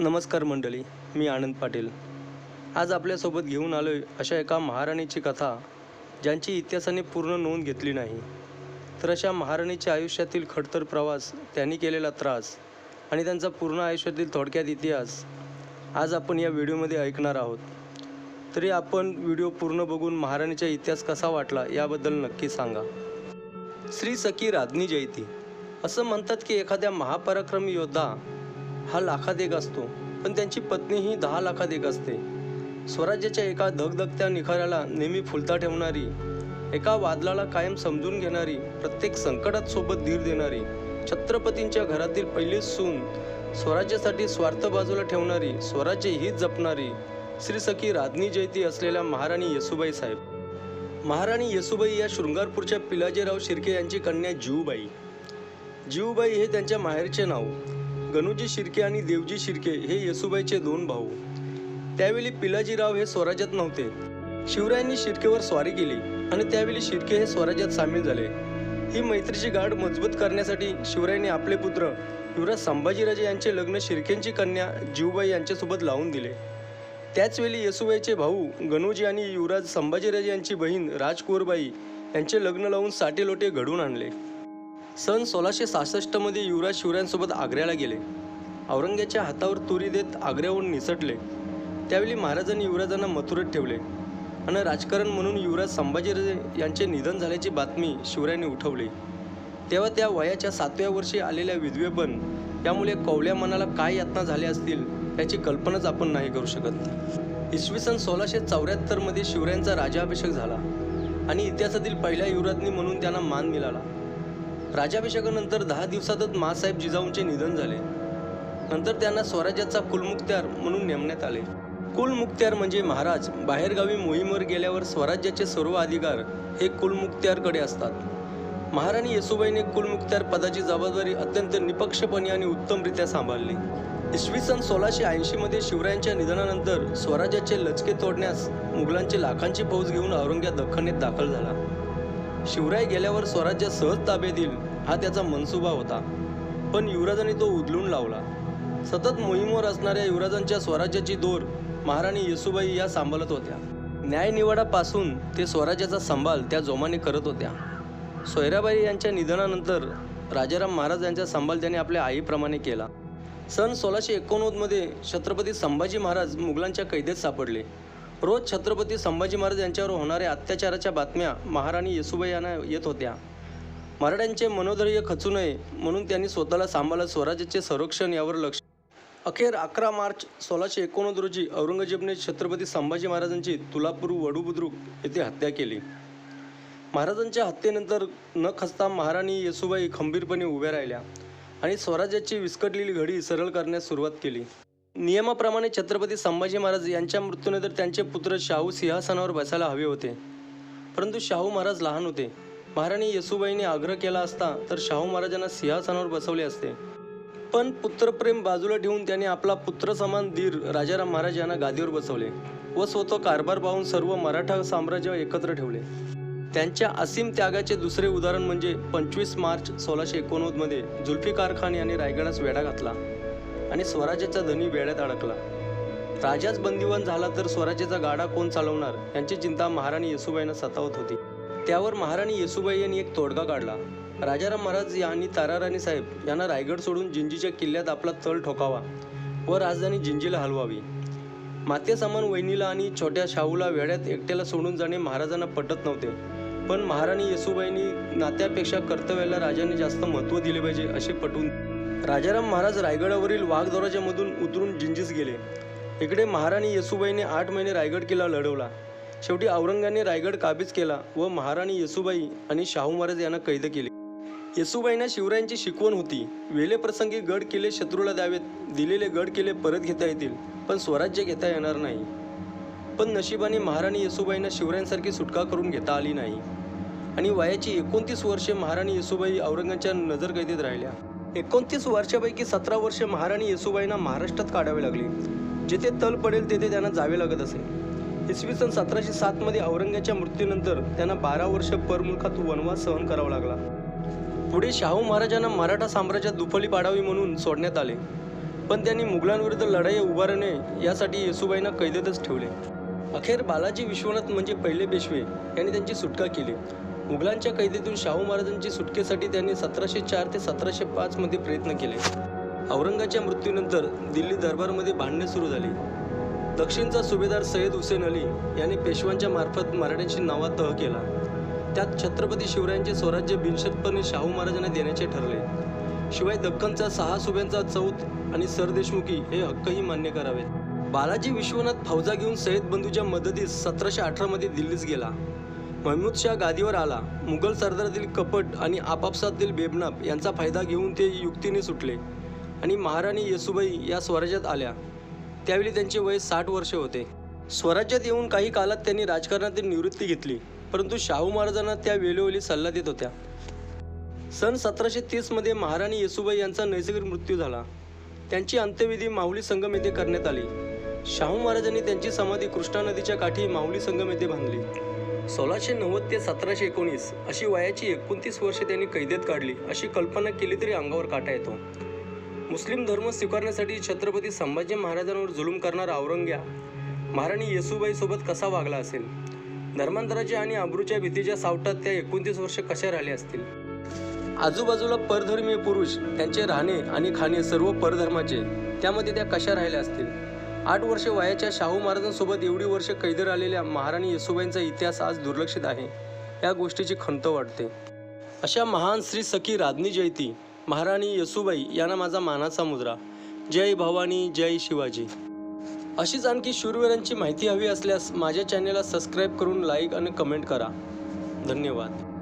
नमस्कार मंडळी मी आनंद पाटील. आज आपल्यासोबत घेऊन आलो आहे अशा एका महाराणीची कथा ज्यांची इतिहासाने पूर्ण नोंद घेतली नाही. तर अशा महाराणीच्या आयुष्यातील खडतर प्रवास त्यांनी केलेला त्रास आणि त्यांचा पूर्ण आयुष्यातील थोडक्यात इतिहास आज आपण या व्हिडिओमध्ये ऐकणार आहोत. तरी आपण व्हिडिओ पूर्ण बघून महाराणीचा इतिहास कसा वाटला याबद्दल नक्की सांगा. श्री सखी राज्ञी जयती. असं म्हणतात की एखाद्या महापराक्रमी योद्धा हा लाखात एक असतो. पण त्यांची पत्नी ही दहा लाखात एक असते. स्वराज्याच्या एका धगधगत्या निखाऱ्याला नेहमी फुलता ठेवणारी एका वादळाला कायम समजून घेणारी प्रत्येक संकटात सोबत धीर देणारी छत्रपतींच्या घरातील पहिली सून स्वराज्यासाठी स्वार्थ बाजूला ठेवणारी स्वराज्य हीच जपणारी श्री सखी राज्ञी जयती असलेल्या महाराणी येसुबाई साहेब. महाराणी येसुबाई या शृंगारपूरच्या पिलाजीराव शिर्के यांची कन्या जीवबाई जीवबाई हे त्यांच्या माहेरचे नाव. गणूजी शिर्के आणि देवजी शिर्के हे येसुबाईचे दोन भाऊ. त्यावेळी पिलाजीराव हे स्वराज्यात नव्हते. शिवरायांनी शिर्केवर स्वारी केली आणि त्यावेळी शिर्के हे स्वराज्यात सामील झाले. ही मैत्रीची गाठ मजबूत करण्यासाठी शिवरायांनी आपले पुत्र युवराज संभाजीराजे यांचे लग्न शिर्केंची कन्या जीवबाई यांच्यासोबत लावून दिले. त्याचवेळी येसुबाईचे भाऊ गणूजी आणि युवराज संभाजीराजे यांची बहीण राजकुवरबाई यांचे लग्न लावून साठे लोटे घडवून आणले. सन सोळाशे सहासष्टमध्ये युवराज शिवरायांसोबत आग्र्याला गेले. औरंग्याच्या हातावर तुरी देत आग्र्याहून निसटले. त्यावेळी महाराजांनी युवराजांना मथुरेत ठेवले. आणि राजकारण म्हणून युवराज संभाजीराजे यांचे निधन झाल्याची बातमी शिवरायांनी उठवली. तेव्हा त्या वयाच्या सातव्या वर्षी आलेल्या विधवेपण यामुळे कवल्या मनाला काय यातना झाल्या असतील याची कल्पनाच आपण नाही करू शकत. इसवी सन सोळाशे चौऱ्याहत्तरमध्ये शिवरायांचा राजाभिषेक झाला. आणि इतिहासातील पहिल्या युवराज्ञी म्हणून त्यांना मान मिळाला. राजाभिषेकानंतर दहा दिवसातच मासाहेब जिजाऊंचे निधन झाले. नंतर त्यांना स्वराज्याचा कुलमुख्त्यार म्हणून नेमण्यात आले. कुलमुक्त्यार म्हणजे महाराज. बाहेरगावी मोहीमवर गेल्यावर स्वराज्याचे सर्व अधिकार हे कुलमुख्त्यारकडे असतात. महाराणी येसुबाईने कुलमुक्त्यार पदाची जबाबदारी अत्यंत निपक्षपणे आणि उत्तमरित्या सांभाळली. इसवी सन सोळाशे ऐंशीमध्ये शिवरायांच्या निधनानंतर स्वराज्याचे लचके तोडण्यास मुघलांचे लाखांची फौज घेऊन औरंग्या दख्खनेत दाखल झाला. शिवराय गेल्यावर स्वराज्य सहज ताब्यात येईल हा त्याचा मनसुबा होता. पण युवराजांनी तो उधळून लावला. सतत मोहीमवर असणाऱ्या युवराजांच्या स्वराज्याची दोर महाराणी येसुबाई या सांभाळत होत्या. न्यायनिवाडापासून ते स्वराज्याचा सांभाळ त्या जोमाने करत होत्या. सोयराबाई यांच्या निधनानंतर राजाराम महाराज यांचा सांभाळ त्याने आपल्या आईप्रमाणे केला. सन सोळाशे एकोणनव्वदमध्ये छत्रपती संभाजी महाराज मुघलांच्या कैदेत सापडले. रोज छत्रपती संभाजी महाराज यांच्यावर होणाऱ्या अत्याचाराच्या बातम्या महाराणी येसुबाई यांना येत होत्या. मराठ्यांचे मनोधैर्य खचू नये म्हणून त्यांनी स्वतःला सांभाळत स्वराज्याचे संरक्षण यावर लक्ष अखेर अकरा मार्च सोळाशे एकोणनव्वद रोजी औरंगजेबने छत्रपती संभाजी महाराजांची तुलापूर वडूबुद्रुक येथे हत्या केली. महाराजांच्या हत्येनंतर न खचता महाराणी येसुबाई खंबीरपणे उभ्या राहिल्या आणि स्वराज्याची विस्कटलेली घडी सरळ करण्यास सुरुवात केली. नियमाप्रमाणे छत्रपती संभाजी महाराज यांच्या मृत्यूनंतर त्यांचे पुत्र शाहू सिंहासनावर बसायला हवे होते. परंतु शाहू महाराज लहान होते. महाराणी येसुबाईने आग्रह केला असता तर शाहू महाराजांना सिंहासनावर बसवले असते. पण पुत्रप्रेम बाजूला ठेवून त्याने आपला पुत्र समान धीर राजाराम महाराज यांना गादीवर बसवले व स्वतः कारभार पाहून सर्व मराठा साम्राज्य एकत्र ठेवले. त्यांच्या असीम त्यागाचे दुसरे उदाहरण म्हणजे पंचवीस मार्च सोळाशे एकोणनव्वदमध्ये जुल्फिकार खान यांनी रायगडास वेढा घातला. आणि स्वराज्याचा धनी वेड्यात अडकला. राजाच बंदिवान झाला तर स्वराज्याचा गाडा कोण चालवणार? यांची चिंता महाराणी येसुबाईंना सतावत होती. त्यावर महाराणी येसुबाई यांनी एक तोडगा काढला. राजाराम महाराज यांनी ताराराणी साहेब यांना रायगड सोडून जिंजीच्या किल्ल्यात आपला तळ ठोकावा व राजधानी जिंजीला हलवावी. मातेसमान वहिनीला आणि छोट्या शाहूला वेड्यात एकट्याला सोडून जाणे महाराजांना पटत नव्हते. पण महाराणी येसुबाईंनी नात्यापेक्षा कर्तव्याला राजाने जास्त महत्त्व दिले पाहिजे असे पटवून राजाराम महाराज रायगडावरील वाघदराजामधून उतरून जिंजीस गेले. इकडे महाराणी येसुबाईने आठ महिने रायगड किल्ला लढवला. शेवटी औरंगाने रायगड काबीज केला व महाराणी येसुबाई आणि शाहू महाराज यांना कैद केले. येसुबाईंना शिवरायांची शिकवण होती. वेले प्रसंगी गड किल्ले शत्रूला द्यावेत दिलेले गड किल्ले परत घेता येतील पण स्वराज्य घेता येणार नाही. पण नशिबाने महाराणी येसुबाईंना शिवरायांसारखी सुटका करून घेता आली नाही. आणि वयाची एकोणतीस वर्षे महाराणी येसुबाई औरंगाच्या नजरकैदेत राहिल्या. एकोणतीस वर्षापैकी सतरा वर्षे महाराणी येसुबाईंना महाराष्ट्रात काढावी लागली. जिथे तल पडेल तेथे त्यांना जावे लागत असे. इसवी सन सतराशे सातमध्ये औरंगाच्या मृत्यूनंतर त्यांना बारा वर्ष परमुखात वनवास सहन करावा लागला. पुढे शाहू महाराजांना मराठा साम्राज्यात दुफली पाडावी म्हणून सोडण्यात आले. पण त्यांनी मुघलांविरुद्ध लढाई उभारणे यासाठी येसुबाईंना कैदेतच ठेवले. अखेर बालाजी विश्वनाथ म्हणजे पहिले पेशवे यांनी त्यांची सुटका केली. मुघलांच्या कैदेतून शाहू महाराजांची सुटकेसाठी त्यांनी सतराशे चार ते सतराशे पाचमध्ये प्रयत्न केले. औरंगाच्या मृत्यूनंतर दिल्ली दरबारमध्ये भांडणे सुरू झाली. दक्षिणचा सुभेदार सय्यद हुसेन अली याने पेशवांच्या मार्फत मराठ्यांशी नावा तह केला. त्यात छत्रपती शिवरायांचे स्वराज्य बिनशर्तपणे शाहू महाराजांना देण्याचे ठरले. शिवाय दक्कनचा सहा सुभ्यांचा चौथ आणि सरदेशमुखी हे हक्कही मान्य करावेत. बालाजी विश्वनाथ फौजा घेऊन सय्यद बंधूच्या मदतीस सतराशे अठरामध्ये दिल्लीस गेला. महमूद शाह गादीवर आला. मुघल सरदारातील कपट आणि आपापसातील बेबनाप यांचा फायदा घेऊन ते युक्तीने सुटले आणि महाराणी येसुबाई या स्वराज्यात आल्या. त्यावेळी त्यांचे वय साठ वर्षे होते. स्वराज्यात येऊन काही कालात त्यांनी राजकारणातील निवृत्ती घेतली परंतु शाहू महाराजांना त्या वेळोवेळी सल्ला देत होत्या. सन सतराशे तीसमध्ये महाराणी येसुबाई यांचा नैसर्गिक मृत्यू झाला. त्यांची अंत्यविधी माहुली संगम येथे करण्यात आली. शाहू महाराजांनी त्यांची समाधी कृष्णा नदीच्या काठी माहुली संगम येथे बांधली. सोळाशे नव्वद ते सतराशे एकोणीस अशी वयाची एकोणतीस वर्षे त्यांनी कैदेत काढली अशी कल्पना केली तरी अंगावर काटा येतो. मुस्लिम धर्म स्वीकारण्यासाठी छत्रपती संभाजी महाराजांवर जुलूम करणारा औरंग्या महाराणी येसुबाई सोबत कसा वागला असेल? धर्मांतराच्या आणि अब्रूच्या भीतीच्या सावटात त्या एकोणतीस वर्ष कशा राहिल्या असतील? आजूबाजूला परधर्मीय पुरुष त्यांचे राहणे आणि खाणे सर्व परधर्माचे त्यामध्ये त्या कशा राहिल्या असतील? आठ वर्ष वयाच्या शाहू महाराजांसोबत एवढी वर्ष कैदर आलेल्या महाराणी येसुबाईंचा इतिहास आज दुर्लक्षित आहे. या गोष्टीची खंत वाटते अशा महान श्री सखी राधनी जयती महाराणी येसुबाई यांना माझा मानाचा मुद्रा. जय भवानी जय शिवाजी. अशीच आणखी शूरवीरांची माहिती हवी असल्यास माझ्या चॅनेलला सबस्क्राईब करून लाईक आणि कमेंट करा. धन्यवाद.